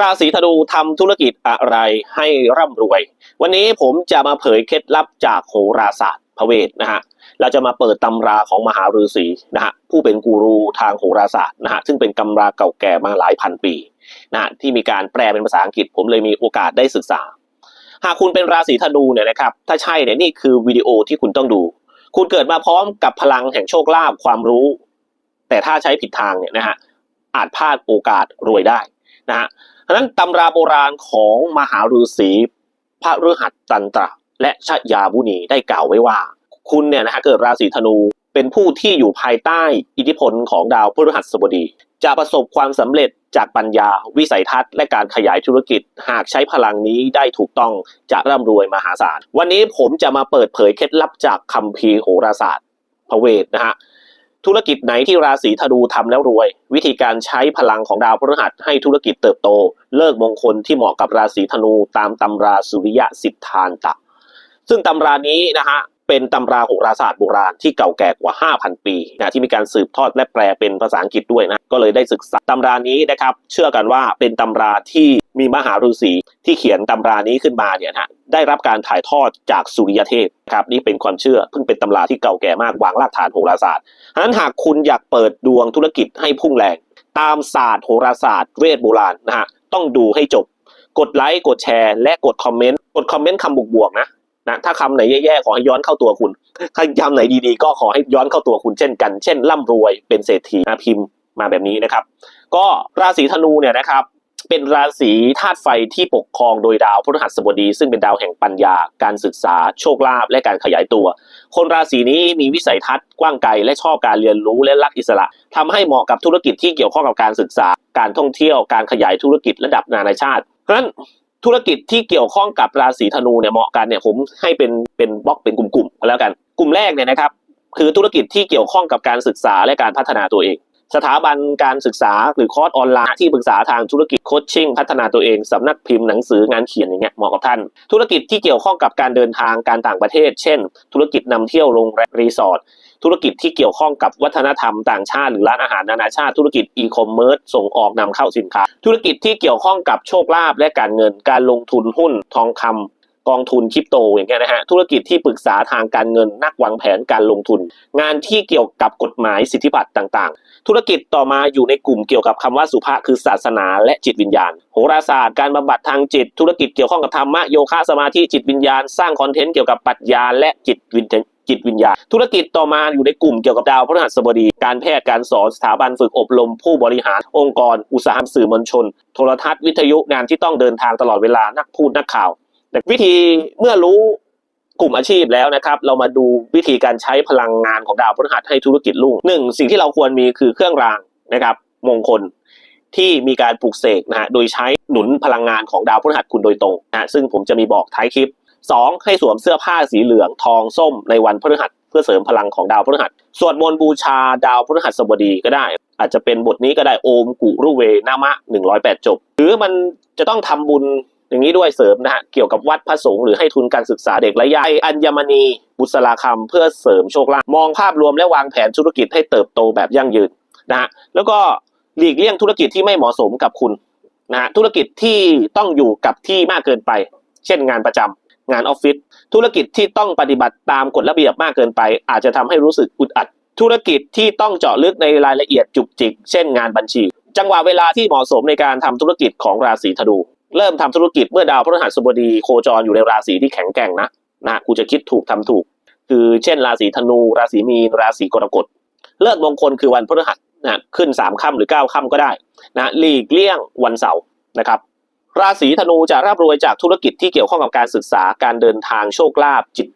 ราศีธนูทำธุรกิจอะไรให้ร่ำรวย วันนี้ผมจะมาเผยเคล็ดลับจากโหราศาสตร์พระเวทนะฮะเราจะมาเปิดตำราของมหาฤาษีนะฮะผู้เป็นกูรูทางโหราศาสตร์นะฮะซึ่งเป็นตำราเก่าแก่มาหลายพันปีนะฮะที่มีการแปลเป็นภาษาอังกฤษ ผมเลยมีโอกาสได้ศึกษา หากคุณเป็นราศีธนูเนี่ยนะครับถ้าใช่เนี่ยนี่คือวิดีโอที่คุณต้องดู คุณเกิดมาพร้อมกับพลังแห่งโชคลาภความรู้ แต่ถ้าใช้ผิดทางเนี่ยนะฮะอาจพลาดโอกาสรวยได้นะฮะะฉะนั้นตำราโบราณของมหาฤาษีพระฤหัสตันตระและชยาบุนีได้กล่าวไว้ว่า คุณเนี่ยนะฮะเกิดราศีธนูเป็นผู้ที่อยู่ภายใต้อิทธิพลของดาวพฤหัสบดี จะประสบความสำเร็จจากปัญญาวิสัยทัศน์และการขยายธุรกิจ หากใช้พลังนี้ได้ถูกต้องจะร่ำรวยมหาศาล วันนี้ผมจะมาเปิดเผยเคล็ดลับจากคัมภีร์โหราศาสตร์พระเวทนะฮะ ธุรกิจไหนที่ราศีธนูทำแล้วรวย วิธีการใช้พลังของดาวพฤหัสให้ธุรกิจเติบโต เลิกมงคลที่เหมาะกับราศีธนูตามตำราสุริยะสิทธานตะ ซึ่งตำรานี้นะฮะ เป็นตำราโหราศาสตร์โบราณที่เก่าแก่กว่า 5,000 ปีนะที่มีการสืบทอดและแปลเป็นภาษาอังกฤษด้วยนะ ก็เลยได้ศึกษาตำรานี้นะครับ เชื่อกันว่าเป็นตำราที่มีมหาฤาษีที่เขียนตำรานี้ขึ้นมาเนี่ยนะได้รับการถ่ายทอดจากสุริยเทพครับนี่เป็นความเชื่อเพิ่งเป็นตำราที่เก่าแก่มากวางรากฐานโหราศาสตร์ฉะนั้นหากคุณอยากเปิดดวงธุรกิจให้พุ่งแรง ตามศาสตร์โหราศาสตร์เวทโบราณนะฮะต้องดูให้จบ กดไลค์กดแชร์ และกดคอมเมนต์กดคอมเมนต์คำบวกๆนะ นะถ้าคำไหนแย่ๆขอให้ย้อนเข้าตัวคุณถ้าคำไหนดีๆ ก็ขอให้ย้อนเข้าตัวคุณเช่นกัน เช่นร่ำรวยเป็นเศรษฐีนะพิมพ์มาแบบนี้นะครับ ก็ราศีธนูเนี่ยนะครับเป็นราศีธาตุไฟที่ปกครองโดยดาวพฤหัสบดี ซึ่งเป็นดาวแห่งปัญญา การศึกษา โชคลาภและการขยายตัว คนราศีนี้มีวิสัยทัศน์กว้างไกลและชอบการเรียนรู้และรักอิสระทำให้เหมาะกับธุรกิจที่เกี่ยวข้องกับการศึกษา การท่องเที่ยวการขยายธุรกิจระดับนานาชาติเพราะฉะนั้น ธุรกิจที่เกี่ยวข้องกับราศีธนูเนี่ยเหมาะกันเนี่ยผมให้เป็นเป็นบล็อกเป็นกลุ่มๆก็แล้วกัน กลุ่มแรกเนี่ยนะครับคือธุรกิจที่เกี่ยวข้องกับการศึกษาและการพัฒนาตัวเอง สถาบันการศึกษาหรือคอร์สออนไลน์ที่ปรึกษาทางธุรกิจโคชชิ่งพัฒนาตัวเองสำนักพิมพ์หนังสืองานเขียนอย่างเงี้ยเหมาะกับท่าน ธุรกิจที่เกี่ยวข้องกับการเดินทางการต่างประเทศ เช่น ธุรกิจนำเที่ยวโรงแรมรีสอร์ทธุรกิจที่เกี่ยวข้องกับวัฒนธรรมต่างชาติหรือร้านอาหารนานาชาติ ธุรกิจอีคอมเมิร์ซส่งออกนำเข้าสินค้า ธุรกิจที่เกี่ยวข้องกับโชคลาภและการเงินการลงทุนหุ้นทองคำกองทุนคริปโตอย่างเงี้ยนะฮะธุรกิจที่ปรึกษาทางการเงินนักวางแผนการลงทุน งานที่เกี่ยวกับกฎหมายสิทธิบัตรต่างๆ ธุรกิจต่อมาอยู่ในกลุ่มเกี่ยวกับคำว่าสุภาคือศาสนาและจิตวิญญาณ โหราศาสตร์การบำบัดทางจิต ธุรกิจเกี่ยวข้องกับธรรมะโยคะสมาธิจิตวิญญาณ สร้างคอนเทนต์เกี่ยวกับปรัชญาและจิตวิญญาณจิตวิญญาณธุรกิจต่อมาอยู่ในกลุ่มเกี่ยวกับดาวพฤหัสบดี การแพทย์การสอนสถาบันฝึกอบรม ผู้บริหาร องค์กร อุตสาหกรรมสื่อมวลชน โทรทัศน์วิทยุงานที่ต้องเดินทางตลอดเวลานักพูดนักข่าวแต่วิธีเมื่อรู้ กลุ่มอาชีพแล้วนะครับ เรามาดูวิธีการใช้พลังงานของดาวพฤหัสให้ธุรกิจรุ่งหนึ่งสิ่งที่เราควรมีคือเครื่องรางนะครับ มงคลที่มีการปลูกเสกนะฮะโดยใช้หนุนพลังงานของดาวพฤหัสคุณโดยตรงนะฮะซึ่งผมจะมีบอกท้ายคลิปสองให้สวมเสื้อผ้าสีเหลืองทองส้มในวันพฤหัสเพื่อเสริมพลังของดาวพฤหัสสวดมนต์บูชาดาวพฤหัสบดีก็ได้ อาจจะเป็นบทนี้ก็ได้โอมกุรุเวนามะ 108 จบ หรือมันจะต้องทำบุญ อย่างนี้ด้วยเสริมนะฮะเกี่ยวกับวัดพระสงฆ์หรือให้ทุนการศึกษาเด็กและยายอัญมณีบุษราคำเพื่อเสริมโชคลาภมองภาพรวมและวางแผนธุรกิจให้เติบโตแบบยั่งยืนนะฮะแล้วก็หลีกเลี่ยงธุรกิจที่ไม่เหมาะสมกับคุณนะฮะธุรกิจที่ต้องอยู่กับที่มากเกินไป เช่นงานประจำงานออฟฟิศธุรกิจที่ต้องปฏิบัติตามกฎระเบียบมากเกินไป อาจจะทำให้รู้สึกอึดอัด ธุรกิจที่ต้องเจาะลึกในรายละเอียดจุกจิก เช่นงานบัญชี จังหวะเวลาที่เหมาะสมในการทำธุรกิจของราศีธนู เริ่มทำธุรกิจเมื่อดาวพฤหัสบดีโคจรอยู่ในราศีที่แข็งแกร่งนะนะคุณจะคิดถูกทำถูก คือเช่น ราศีธนู ราศีมีน ราศีกรกฎเลิกมงคลคือวันพฤหัสนะขึ้นสามค่ำหรือเก้าค่ำก็ได้นะหลีกเลี่ยงวันเสาร์นะครับ ราศีธนูจะร่ำรวยจากธุรกิจที่เกี่ยวข้องกับการศึกษาการเดินทางโชคลาภจิต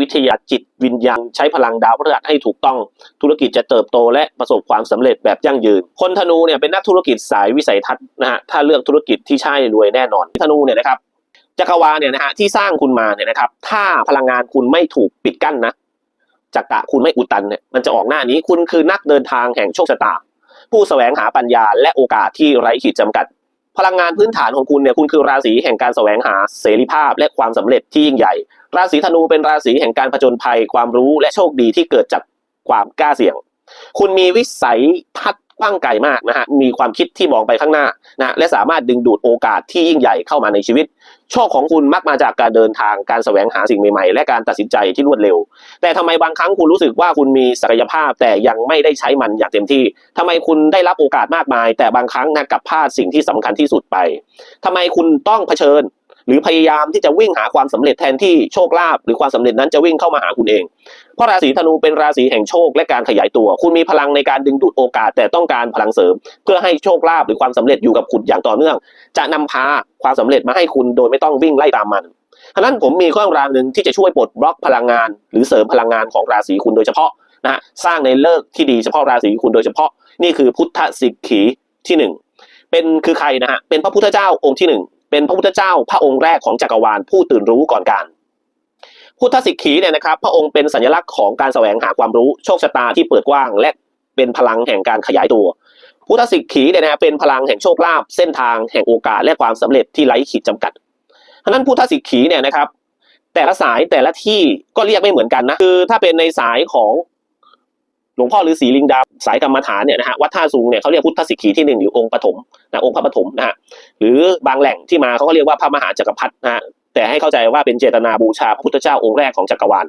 วิทยาจิตวิญญาณใช้พลังดาวพฤหัสให้ถูกต้อง ธุรกิจจะเติบโตและประสบความสำเร็จแบบยั่งยืน คนธนูเนี่ยเป็นนักธุรกิจสายวิสัยทัศน์นะฮะถ้าเลือกธุรกิจที่ใช่รวยแน่นอนธนูเนี่ยนะครับจักรวาลเนี่ยนะฮะที่สร้างคุณมาเนี่ยนะครับ ถ้าพลังงานคุณไม่ถูกปิดกั้นนะจักระคุณไม่อุดตันเนี่ยมันจะออกหน้านี้คุณคือนักเดินทางแห่งโชคชะตา ผู้แสวงหาปัญญาและโอกาสที่ไร้ขีดจำกัด พลังงานพื้นฐานของคุณเนี่ยคุณคือราศีแห่งการแสวงหาเสรีภาพและความสำเร็จที่ยิ่งใหญ่ ราศีธนูเป็นราศีแห่งการผจญภัยความรู้และโชคดีที่เกิดจากความกล้าเสี่ยง คุณมีวิสัยทัศน์ กว้างไกลมากนะฮะมีความคิดที่มองไปข้างหน้านะและสามารถดึงดูดโอกาสที่ยิ่งใหญ่เข้ามาในชีวิต โชคของคุณมักมาจากการเดินทางการแสวงหาสิ่งใหม่ๆ และการตัดสินใจที่รวดเร็ว แต่ทำไมบางครั้งคุณรู้สึกว่าคุณมีศักยภาพแต่ยังไม่ได้ใช้มันอย่างเต็มที่ทำไมคุณได้รับโอกาสมากมาย แต่บางครั้งนะกับพลาดสิ่งที่สำคัญที่สุดไปทำไมคุณต้องเผชิญ หรือพยายามที่จะวิ่งหาความสำเร็จแทนที่โชคลาภหรือความสำเร็จนั้นจะวิ่งเข้ามาหาคุณเอง เพราะราศีธนูเป็นราศีแห่งโชคและการขยายตัว คุณมีพลังในการดึงดูดโอกาสแต่ต้องการพลังเสริม เพื่อให้โชคลาภหรือความสำเร็จอยู่กับคุณอย่างต่อเนื่อง จะนำพาความสำเร็จมาให้คุณโดยไม่ต้องวิ่งไล่ตามมันฉะนั้นผมมีเครื่องรางหนึ่งที่จะช่วยปลดบล็อกพลังงาน หรือเสริมพลังงานของราศีคุณโดยเฉพาะนะฮะสร้างในเลิกที่ดีเฉพาะราศีคุณโดยเฉพาะนี่คือพุทธสิกขีที่หนึ่งเป็นคือใครนะฮะเป็นพระพุทธเจ้าองค์ที่หนึ่ง เป็นพระพุทธเจ้าพระองค์แรกของจักรวาลผู้ตื่นรู้ก่อนการพุทธสิกขีเนี่ยนะครับ พระองค์เป็นสัญลักษณ์ของการแสวงหาความรู้โชคชะตาที่เปิดกว้าง และเป็นพลังแห่งการขยายตัว พุทธสิกขีเนี่ยนะเป็นพลังแห่งโชคลาภเส้นทางแห่งโอกาสและความสำเร็จที่ไร้ขีดจำกัดฉะนั้นพุทธสิกขีเนี่ยนะครับ แต่ละสายแต่ละที่ก็เรียกไม่เหมือนกันนะคือถ้าเป็นในสายของ หลวงพ่อฤาษีลิงดำสายกรรมฐานเนี่ยนะฮะวัดท่าสูงเนี่ยเขาเรียกพุทธสิกขีที่หนึ่งหรือองค์ปฐมนะองค์พระปฐมนะฮะหรือบางแหล่งที่มาเขาก็เรียกว่าพระมหาจักรพรรดินะฮะแต่ให้เข้าใจว่าเป็นเจตนาบูชาพระพุทธเจ้าองค์แรกของจักรวาล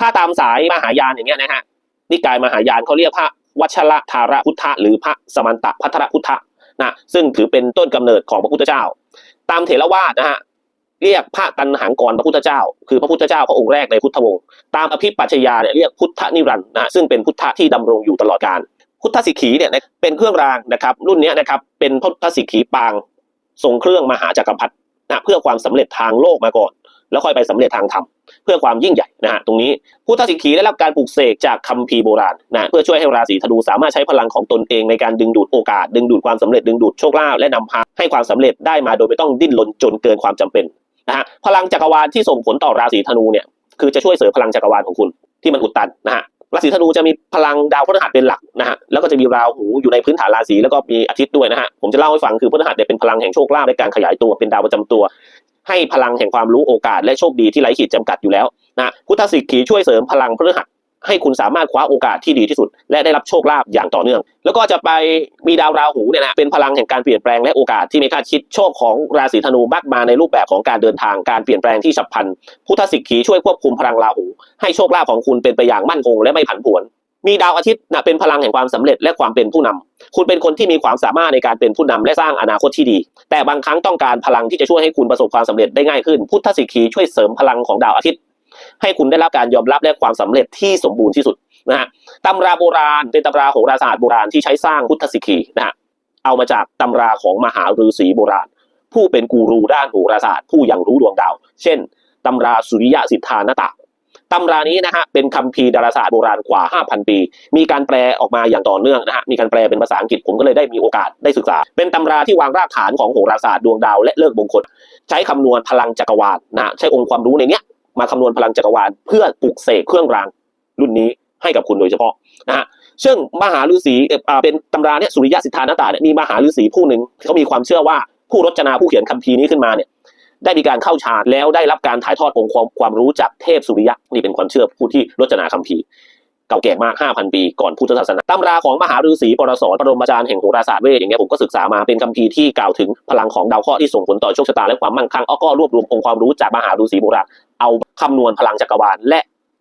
ถ้าตามสายมหายานอย่างเงี้ยนะฮะนิกายมหายานเขาเรียกพระวัชระธาระพุทธะหรือพระสมันตะพัทรพุทธะนะซึ่งถือเป็นต้นกำเนิดของพระพุทธเจ้า ตามเถรวาทนะฮะ เรียกพระตันหังกรพระพุทธเจ้า คือพระพุทธเจ้าพระองค์แรกในพุทธวงศ์ตามอภิปัชญาเนี่ยเรียกพุทธนิรันดร์นะซึ่งเป็นพุทธที่ดำรงอยู่ตลอดกาลพุทธสิกขีเนี่ยเป็นเครื่องรางนะครับ รุ่นนี้นะครับเป็นพุทธสิกขีปางทรงเครื่องมหาจักรพรรดินะเพื่อความสำเร็จทางโลกมาก่อน แล้วค่อยไปสำเร็จทางธรรมเพื่อความยิ่งใหญ่นะฮะตรงนี้พุทธสิกขีได้รับการปลูกเสกจากคัมภีร์โบราณนะเพื่อช่วยให้ราศีธนูสามารถใช้พลังของตนเองในการดึงดูดโอกาส ดึงดูดความสำเร็จดึงดูดโชคลาภและนำพาให้ความสำเร็จได้มาโดยไม่ต้องดิ้นรนจนเกินความจำเป็น นะฮะพลังจักรวาลที่ส่งผลต่อราศีธนูเนี่ยคือจะช่วยเสริมพลังจักรวาลของคุณที่มันอุดตันนะฮะราศีธนูจะมีพลังดาวพฤหัสเป็นหลักนะฮะแล้วก็จะมีราหูอยู่ในพื้นฐานราศีแล้วก็มีอาทิตย์ด้วยนะฮะผมจะเล่าให้ฟังคือพฤหัสเนี่ยเป็นพลังแห่งโชคลาภในการขยายตัวเป็นดาวประจำตัว ให้พลังแห่งความรู้โอกาสและโชคดีที่ไร้ขีดจำกัดอยู่แล้วนะพุทธสิกขีช่วยเสริมพลังพฤหัส ให้คุณสามารถคว้าโอกาสที่ดีที่สุด และได้รับโชคลาภอย่างต่อเนื่อง แล้วก็จะไปมีดาวราหูเนี่ยนะเป็นพลังแห่งการเปลี่ยนแปลงและโอกาสที่ไม่คาดคิดโชคของราศีธนูมักมาในรูปแบบของการเดินทางการเปลี่ยนแปลงที่ฉับพลัน พุทธสิกขีช่วยควบคุมพลังราหู ให้โชคลาภของคุณเป็นไปอย่างมั่นคงและไม่ผันผวนมีดาวอาทิตย์นะเป็นพลังแห่งความสำเร็จและความเป็นผู้นำคุณเป็นคนที่มีความสามารถในการเป็นผู้นำและสร้างอนาคตที่ดี แต่บางครั้งต้องการพลังที่จะช่วยให้คุณประสบความสำเร็จได้ง่ายขึ้น พุทธสิกขีช่วยเสริมพลังของดาวอาทิตย์ ให้คุณได้รับการยอมรับและความสำเร็จที่สมบูรณ์ที่สุดนะฮะตำราโบราณเป็นตำราโหราศาสตร์โบราณที่ใช้สร้างพุทธสิกีนะฮะเอามาจากตำราของมหาฤาษีโบราณ ผู้เป็นกูรูด้านโหราศาสตร์ผู้ยังรู้ดวงดาว เช่นตำราสุริยะสิทธานตะตำรานี้นะฮะเป็นคัมภีร์ดาราศาสตร์โบราณกว่า 5,000 ปี มีการแปลออกมาอย่างต่อเนื่องนะฮะมีการแปลเป็นภาษาอังกฤษผมก็เลยได้มีโอกาสได้ศึกษา เป็นตำราที่วางรากฐานของโหราศาสตร์ดวงดาวและเลิกมงคล ใช้คำนวณพลังจักรวาลนะใช้องค์ความรู้ในเนี้ย มาคำนวณพลังจักรวาล เพื่อปลุกเสกเครื่องราง รุ่นนี้ให้กับคุณโดยเฉพาะนะฮะซึ่งมหาฤาษีเป็นตำราเนี่ยสุริยะสิทธานตาเนี่ยมีมหาฤาษีผู้หนึ่งเขามีความเชื่อว่าผู้รจนาผู้เขียนคัมภีร์นี้ขึ้นมาเนี่ยได้มีการเข้าฌานแล้วได้รับการถ่ายทอดองค์ความความรู้จากเทพสุริยะนี่เป็นความเชื่อผู้ที่รจนาคัมภีร์ เก่าแก่มาก 5,000 ปีก่อนพุทธศาสนาตำราของมหาฤาษีปรสรปรมาจารย์แห่งโหราศาสตร์เวทอย่างเงี้ยผมก็ศึกษามาเป็นคัมภีร์ที่กล่าวถึงพลังของดาวเคราะห์ที่ส่งผลต่อโชคชะตาและความมั่งคั่งอ้อก็รวบรวมองค์ความรู้จากมหาฤาษีโบราณเอาคำนวณพลังจักรวาล และ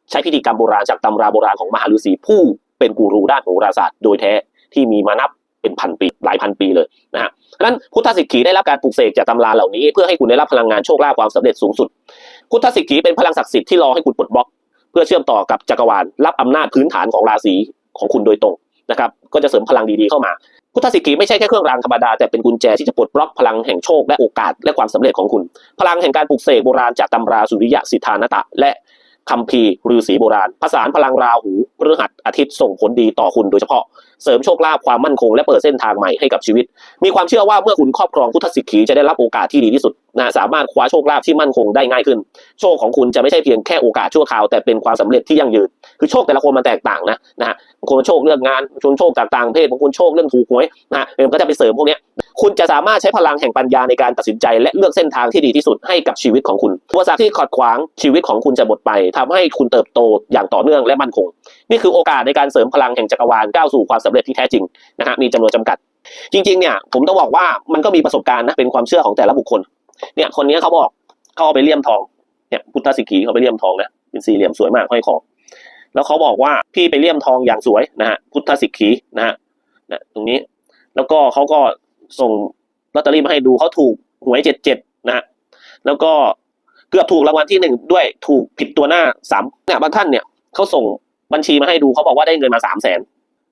ใช้พิธีกรรมโบราณจากตำราโบราณของมหาฤาษีผู้เป็นกูรูด้านโหราศาสตร์โดยแท้ที่มีมานับเป็นพันปีหลายพันปีเลยนะฮะนั้นพุทธสิกขีได้รับการปลูกเสกจากตำราเหล่านี้ เพื่อให้คุณได้รับพลังงานโชคลาภความสำเร็จสูงสุด พุทธสิกขีเป็นพลังศักดิ์สิทธิ์ที่รอให้คุณปลดบล็อก เพื่อเชื่อมต่อกับจักรวาลรับอำนาจพื้นฐานของราศีของคุณโดยตรงนะครับก็จะเสริมพลังดีๆเข้ามา พุทธสิกีไม่ใช่แค่เครื่องรางธรรมดา แต่เป็นกุญแจที่จะปลดล็อกพลังแห่งโชคและโอกาสและความสำเร็จของคุณ พลังแห่งการปลูกเสกโบราณจากตำราสุริยะสิทธานตะ และคัมภีร์ฤาษีโบราณผสานพลังราหูพฤหัสอาทิตย์ส่งผลดีต่อคุณโดยเฉพาะ เสริมโชคลาภความมั่นคงและเปิดเส้นทางใหม่ให้กับชีวิต มีความเชื่อว่าเมื่อคุณครอบครองพุทธสิกขีจะได้รับโอกาสที่ดีที่สุด นะสามารถคว้าโชคลาภที่มั่นคงได้ง่ายขึ้น โชคของคุณจะไม่ใช่เพียงแค่โอกาสชั่วคราวแต่เป็นความสำเร็จที่ยั่งยืน คือโชคแต่ละคนมันแตกต่างนะนะฮะบางคนโชคเรื่องงานบางคนโชคจากต่างเทศบางคนโชคเรื่องถูกหวยนะฮะเออมันก็จะไปเสริมพวกนี้คุณจะสามารถใช้พลังแห่งปัญญาในการตัดสินใจ และเลือกเส้นทางที่ดีที่สุดให้กับชีวิตของคุณอุปสรรคที่ขัดขวางชีวิตของคุณจะหมดไปทำให้คุณเติบโตอย่างต่อเนื่องและมั่นคง นี่คือโอกาสในการเสริมพลังแห่งจักรวาลก้าวสู่ความสำเร็จที่แท้จริงนะฮะมีจำนวนจำกัดจริงๆ เนี่ยผมต้องบอกว่ามันก็มีประสบการณ์นะเป็นความเชื่อของแต่ละบุคคล เนี่ยคนนี้เขาบอกเขาเอาไปเลี่ยมทองเนี่ยพุทธสิกีเขาไปเลี่ยมทองนะเป็นสี่เหลี่ยมสวยมากห้อยคอแล้วเขาบอกว่าพี่ไปเลี่ยมทองอย่างสวยนะฮะพุทธสิกีนะฮะนะตรงนี้ แล้วก็เขาก็ส่งลอตเตอรี่มาให้ดูเขาถูกหวยเจ็ดเจ็ดนะฮะแล้วก็เกือบถูกรางวัลที่หนึ่งด้วยถูกผิดตัวหน้าสามเนี่ยบางท่านเนี่ยเขาส่งบัญชีมาให้ดูเขาบอกว่าได้เงินมาสามแสน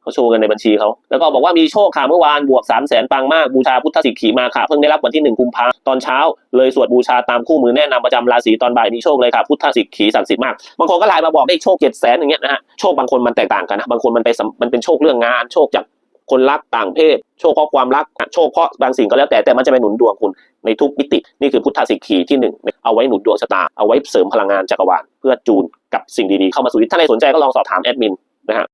เขาโชว์กันในบัญชีเขาแล้วก็บอกว่ามีโชคค่ะเมื่อวานบวกสามแสนปังมากบูชาพุทธสิกขีมาค่ะเพิ่งได้รับวันที่หนึ่งกุมภาตอนเช้า เลยสวดบูชาตามคู่มือแนะนำประจำราศีตอนบ่ายมีโชคเลยค่ะพุทธสิกขีศักดิ์สิทธิ์มากบางคนก็ไลน์มาบอกได้โชคเจ็ดแสนอย่างเงี้ยนะฮะโชคบางคนมันแตกต่างกันนะบางคนมันไปมันเป็นโชคเรื่องงานโชคจากคนรักต่างเพศ โชคเพราะความรัก โชคเพราะบางสิ่งก็แล้วแต่แต่มันจะไปหนุนดวงคุณในทุกมิติ นี่คือพุทธสิกขีที่หนึ่งเอาไว้หนุนดวงชะตา เอาไว้เสริมพลังงานจักรวาลเพื่อจูนกับสิ่งดีๆเข้ามาสู่ชีวิตถ้าใครสนใจก็ลองสอบถามแอดมินนะฮะ